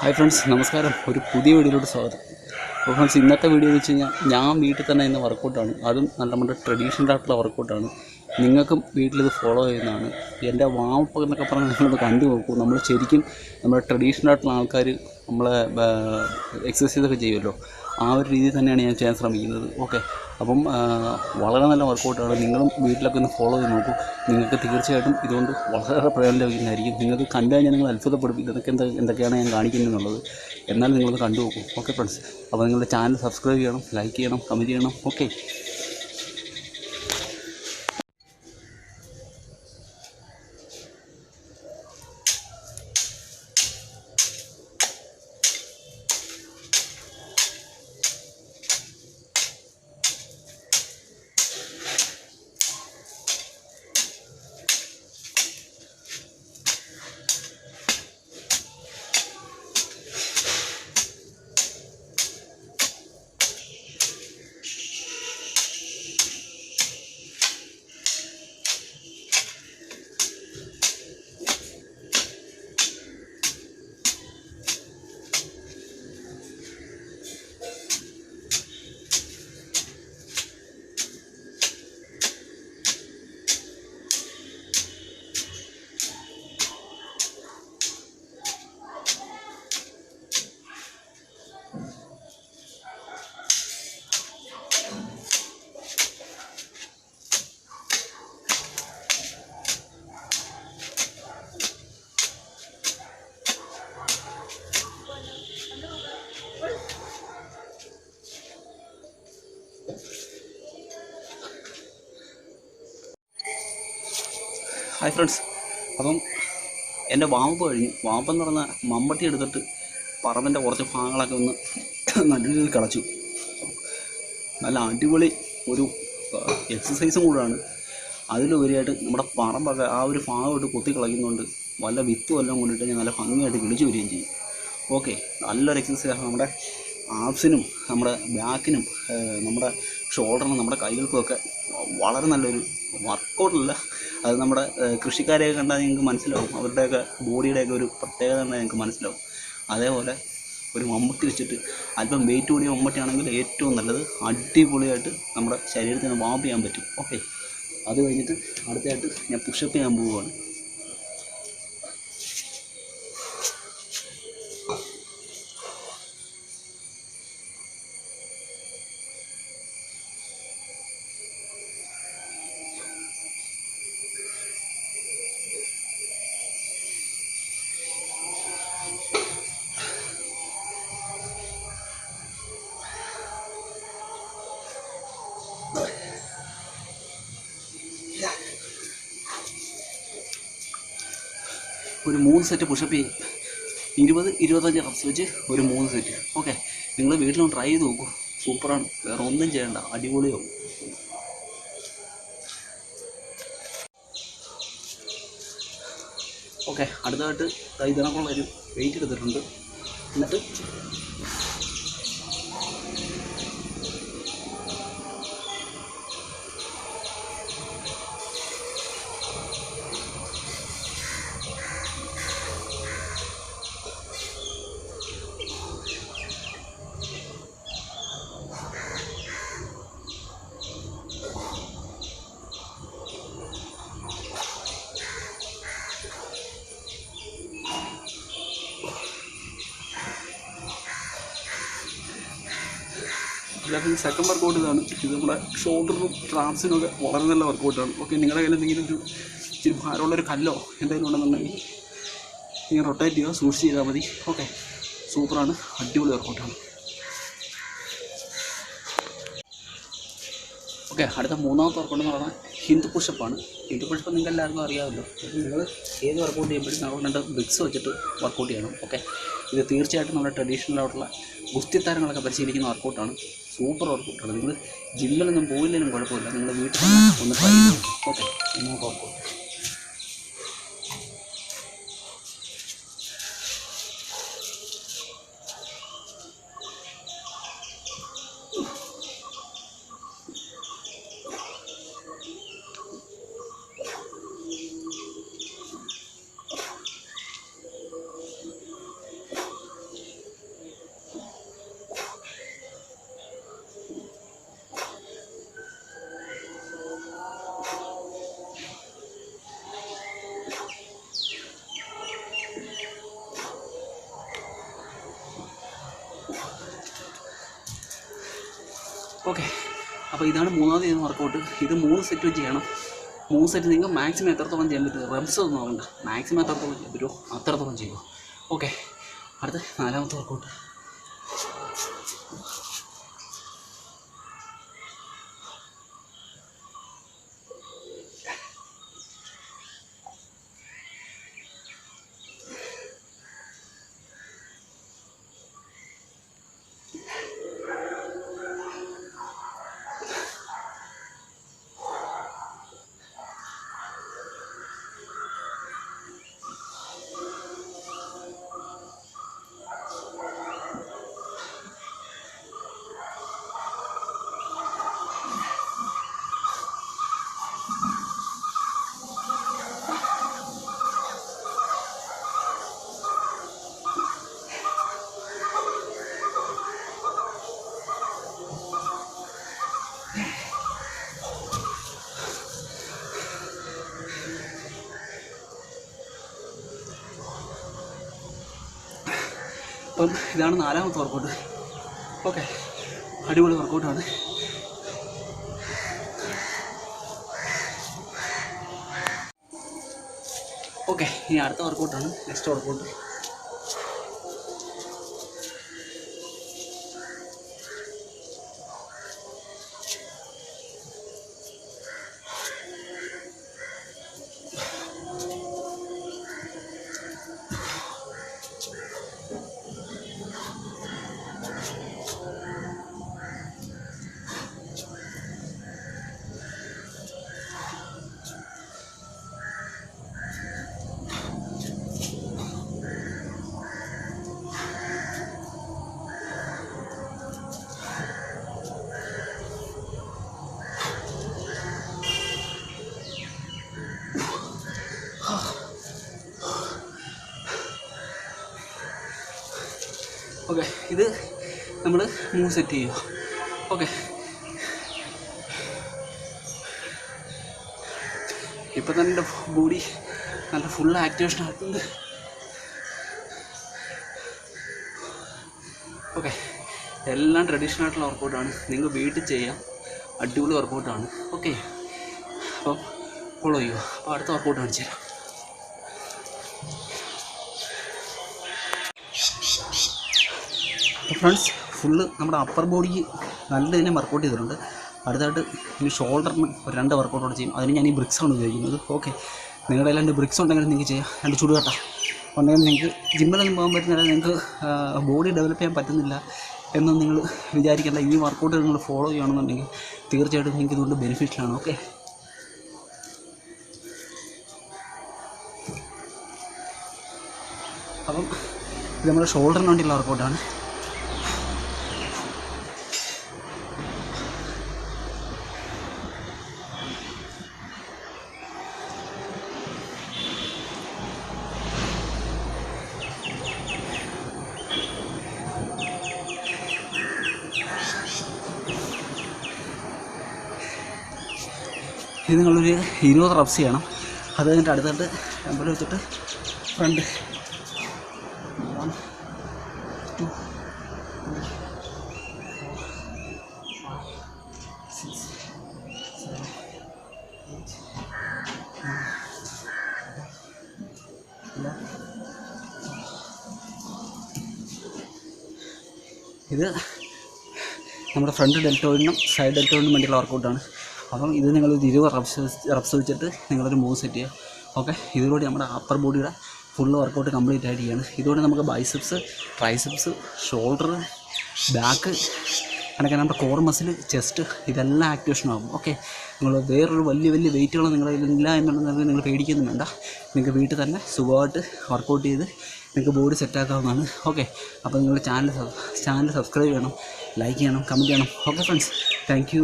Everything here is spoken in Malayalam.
ഹായ് ഫ്രണ്ട്സ് നമസ്കാരം. ഒരു പുതിയ വീഡിയോയിലോട്ട് സ്വാഗതം. അപ്പോൾ ഫ്രണ്ട്സ് ഇന്നത്തെ വീഡിയോ എന്ന് വെച്ച് കഴിഞ്ഞാൽ ഞാൻ വീട്ടിൽ തന്നെ ഇന്ന് വർക്കൗട്ടാണ് അതും നല്ല നമ്മുടെ ട്രഡീഷണൽ ആയിട്ടുള്ള വർക്കൗട്ടാണ് നിങ്ങൾക്കും വീട്ടിലിത് ഫോളോ ചെയ്യുന്നതാണ്. എന്റെ വാമപ്പ് എന്നൊക്കെ പറഞ്ഞാൽ നിങ്ങളത് കണ്ടു നോക്കൂ. നമ്മൾ ശരിക്കും നമ്മുടെ ട്രഡീഷണൽ ആയിട്ടുള്ള ആൾക്കാർ നമ്മളെ എക്സസൈസ് ഒക്കെ ചെയ്യുമല്ലോ. ആ ഒരു രീതിയിൽ തന്നെയാണ് ഞാൻ ചെയ്യാൻ ശ്രമിക്കുന്നത്. ഓക്കെ അപ്പം വളരെ നല്ല വർക്കൗട്ടാണ് നിങ്ങളും വീട്ടിലൊക്കെ ഒന്ന് ഫോളോ ചെയ്ത് നോക്കൂ. നിങ്ങൾക്ക് തീർച്ചയായിട്ടും ഇതുകൊണ്ട് വളരെ പ്രയോജനം ലഭിക്കുന്നതായിരിക്കും നിങ്ങൾക്ക് കണ്ടാൽ ഞാൻ നിങ്ങൾ അത്ഭുതപ്പെടും ഇതൊക്കെ എന്താ എന്തൊക്കെയാണ് ഞാൻ കാണിക്കുന്നത് എന്നുള്ളത്. എന്നാൽ നിങ്ങളത് കണ്ടു നോക്കും. ഓക്കെ ഫ്രണ്ട്സ് അപ്പോൾ നിങ്ങളുടെ ചാനൽ സബ്സ്ക്രൈബ് ചെയ്യണം ലൈക്ക് ചെയ്യണം കമന്റ് ചെയ്യണം. ഓക്കെ ഹായ് ഫ്രണ്ട്സ് അപ്പം എന്റെ വാമ്പ് കഴിഞ്ഞു. വാമ്പെന്ന് പറഞ്ഞാൽ മമ്പട്ടി എടുത്തിട്ട് പറമ്പിന്റെ കുറച്ച് ഭാഗങ്ങളൊക്കെ ഒന്ന് നല്ല രീതിയിൽ കളച്ചു. നല്ല അടിപൊളി ഒരു എക്സസൈസും കൂടാണ് അതിലുപരിയായിട്ട് നമ്മുടെ പറമ്പൊക്കെ ആ ഒരു ഭാഗമായിട്ട് കുത്തി കളയുന്നതുകൊണ്ട് വല്ല വിത്തും എല്ലാം കൊണ്ടിട്ട് ഞാൻ നല്ല ഭംഗിയായിട്ട് കിളിച്ചു വരികയും ചെയ്യും. ഓക്കെ നല്ലൊരു എക്സസൈസാണ് നമ്മുടെ ആബ്സിനും നമ്മുടെ ബാക്കിനും നമ്മുടെ ഷോൾഡറിനും നമ്മുടെ കൈകൾക്കുമൊക്കെ വളരെ നല്ലൊരു വർക്കൗട്ടല്ല അത് നമ്മുടെ കൃഷിക്കാരെയൊക്കെ കണ്ടാൽ നിങ്ങൾക്ക് മനസ്സിലാവും. അവരുടെയൊക്കെ ബോഡിയുടെയൊക്കെ ഒരു പ്രത്യേകത കണ്ടാൽ നിങ്ങൾക്ക് മനസ്സിലാവും. അതേപോലെ ഒരു മമ്മൂട്ടി വെച്ചിട്ട് അല്പം വെയിറ്റ് കൂടിയ മമ്മൂട്ടിയാണെങ്കിൽ ഏറ്റവും നല്ലത് അടിപൊളിയായിട്ട് നമ്മുടെ ശരീരത്തിന് വാമ്പ് ചെയ്യാൻ പറ്റും. ഓക്കെ അത് കഴിഞ്ഞിട്ട് അടുത്തതായിട്ട് ഞാൻ പുഷപ്പ് ചെയ്യാൻ പോവുകയാണ്. ഒരു മൂന്ന് സെറ്റ് പുഷപ്പ് ചെയ്യും. ഇരുപത് ഇരുപത്തഞ്ച് റബ്സ് വെച്ച് ഒരു മൂന്ന് സെറ്റ് ഓക്കെ നിങ്ങൾ വീട്ടിലൊന്ന് ട്രൈ ചെയ്ത് നോക്കൂ. സൂപ്പറാണ് വേറെ ഒന്നും ചെയ്യണ്ട. അടിപൊളിയാവും. ഓക്കെ അടുത്തതായിട്ട് ഇതിനൊക്കെയുള്ള ഒരു വെയിറ്റ് എടുത്തിട്ടുണ്ട്. എന്നിട്ട് ഇതിനകത്ത് സെക്കൻഡ് വർക്കൗട്ട് ഇതാണ്. ഇത് നമ്മുടെ ഷോൾഡറിനും ട്രാൻസിനൊക്കെ വളരെ നല്ല വർക്കൗട്ടാണ് ഓക്കെ നിങ്ങളുടെ കയ്യിൽ എന്തെങ്കിലും ഒരു ഇച്ചിരി ഭാരമുള്ളൊരു കല്ലോ എന്തെങ്കിലും ഉണ്ടെന്നുണ്ടെങ്കിൽ നിങ്ങൾ റൊട്ടേറ്റ് ചെയ്യുക സൂക്ഷിച്ച് ചെയ്താൽ മതി. ഓക്കെ സൂപ്പറാണ് അടിപൊളി വർക്കൗട്ടാണ് ഓക്കെ അടുത്ത മൂന്നാമത്തെ വർക്കൗട്ട് എന്ന് പറഞ്ഞാൽ ഹിന്ദു പുഷപ്പാണ് ഹിന്ദു പുഷപ്പ് നിങ്ങൾക്ക് എല്ലാവർക്കും അറിയാമല്ലോ. നിങ്ങൾ ഏത് വർക്കൗട്ട് ചെയ്യുമ്പോഴും നമ്മൾ രണ്ട് ബ്രിക്സ് വെച്ചിട്ട് വർക്കൗട്ട് ചെയ്യണം. ഓക്കെ ഇത് തീർച്ചയായിട്ടും നമ്മുടെ ട്രഡീഷണൽ ആയിട്ടുള്ള ഗുസ്തി താരങ്ങളൊക്കെ പരിശീലിക്കുന്ന വർക്കൗട്ടാണ് സൂപ്പർ വർക്കൗട്ടാണ് നിങ്ങൾ ജിമ്മിലൊന്നും പോയില്ലെങ്കിലും കുഴപ്പമില്ല. നിങ്ങളുടെ വീട്ടിൽ ഒന്ന് ട്രൈ ചെയ്യും ഓക്കെ നമുക്ക് ഓക്കെ. അപ്പോൾ ഇതാണ് മൂന്നാമത് ചെയ്യുന്ന വർക്കൗട്ട് ഇത് മൂന്ന് സെറ്റ് വെച്ച് ചെയ്യണം. മൂന്ന് സെറ്റ് നിങ്ങൾക്ക് മാക്സിമം എത്രത്തോളം ചെയ്യാൻ പറ്റും? റബ്സ് ഒന്നും ആവണ്ട. മാക്സിമം എത്രത്തോളം ചെയ്യാൻ പറ്റുമോ? അത്രത്തോളം ചെയ്യുക. ഓക്കെ. അടുത്ത നാലാമത്തെ വർക്കൗട്ട് അപ്പം ഇതാണ് നാലാമത്തെ വർക്കൗട്ട് ഓക്കെ അടിപൊളി വർക്കൗട്ടാണ് ഓക്കെ ഇനി അടുത്ത വർക്കൗട്ടാണ് നെക്സ്റ്റ് വർക്കൗട്ട് ഓക്കെ ഇത് നമ്മൾ മൂവ് സെറ്റ് ചെയ്യുക. ഓക്കെ. ഇപ്പം തന്നെ എന്റെ ബോഡി നല്ല ഫുൾ ആക്ടിവേഷൻ ആയിട്ടുണ്ട്. ഓക്കെ എല്ലാം ട്രഡീഷണൽ ആയിട്ടുള്ള വർക്കൗട്ടാണ് നിങ്ങൾ വീട്ടിൽ ചെയ്യാം. അടിപൊളി വർക്കൗട്ടാണ് ഓക്കെ. അപ്പം ഫോളോ ചെയ്യുക. അപ്പോൾ അടുത്ത വർക്കൗട്ട് കാണിച്ചു തരാം ഫ്രണ്ട്സ് ഫുള്ള് നമ്മുടെ അപ്പർ ബോഡിക്ക് നല്ല തന്നെ വർക്കൗട്ട് ചെയ്തിട്ടുണ്ട്. അടുത്തായിട്ട് ഇനി ഷോൾഡറിന് ഒരു രണ്ട് വർക്കൗട്ടോടെ ചെയ്യും. അതിന് ഞാൻ ഈ ബ്രിക്സ് ആണ് ഉപയോഗിക്കുന്നത്. ഓക്കെ നിങ്ങളുടെ രണ്ട് ബ്രിക്സ് ഉണ്ടെങ്കിൽ നിങ്ങൾക്ക് ചെയ്യാം. രണ്ട് ചുടുകട്ട ഉണ്ടെങ്കിൽ നിങ്ങൾക്ക് ജിമ്മിലൊന്നും പോകാൻ പറ്റുന്നില്ല നിങ്ങൾക്ക് ബോഡി ഡെവലപ്പ് ചെയ്യാൻ പറ്റുന്നില്ല എന്നും നിങ്ങൾ വിചാരിക്കേണ്ട. ഈ വർക്കൗട്ട് നിങ്ങൾ ഫോളോ ചെയ്യുകയാണെന്നുണ്ടെങ്കിൽ തീർച്ചയായിട്ടും നിങ്ങൾക്ക് ഇതുകൊണ്ട് ബെനിഫിഷ്യലാണ് ഓക്കെ അപ്പം ഇത് നമ്മുടെ ഷോൾഡറിന് വേണ്ടിയുള്ള വർക്കൗട്ടാണ് ഇത് നിങ്ങളൊരു ഇരുപത് റബ്സ് ചെയ്യണം. അത് കഴിഞ്ഞിട്ട് അടുത്തായിട്ട് അമ്പലം വെച്ചിട്ട് front one two six seven eight ഇത് നമ്മുടെ ഫ്രണ്ട് ഡെൽറ്റോയിനും സൈഡ് ഡെൽറ്റോയിനും വേണ്ടിയുള്ള വർക്കൗട്ടാണ് അപ്പം ഇത് നിങ്ങൾ ഒരു ഇരുപത് റബ്സ് റബ്സ് വെച്ചിട്ട് നിങ്ങളൊരു മൂവ് സെറ്റ് ചെയ്യുക. ഓക്കെ? ഇതിലൂടെ നമ്മുടെ അപ്പർ ബോഡിയുടെ ഫുൾ വർക്കൗട്ട് കംപ്ലീറ്റ് ആയിട്ട് ചെയ്യാണ്. ഇതോടെ നമുക്ക് ബൈസെപ്സ് ട്രൈസെപ്സ് ഷോൾഡർ ബാക്ക് കണക്കെ നമ്മുടെ കോർ മസിൽ ചെസ്റ്റ് ഇതെല്ലാം ആക്ടിവേഷൻ ആകും. ഓക്കെ? നിങ്ങൾ വേറൊരു വലിയ വലിയ വെയിറ്റുകൾ നിങ്ങളുടെ കയ്യിലില്ല എന്നുണ്ടെങ്കിൽ നിങ്ങൾ പേടിക്കൊന്നും വേണ്ട. നിങ്ങൾക്ക് വീട്ടിൽ തന്നെ സുഖമായിട്ട് വർക്കൗട്ട് ചെയ്ത് നിങ്ങൾക്ക് ബോഡി സെറ്റാക്കാവുന്നതാണ് ഓക്കെ? അപ്പോൾ നിങ്ങൾ ചാനൽ ചാനൽ സബ്സ്ക്രൈബ് ചെയ്യണം ലൈക്ക് ചെയ്യണം കമന്റ് ചെയ്യണം. Okay friends thank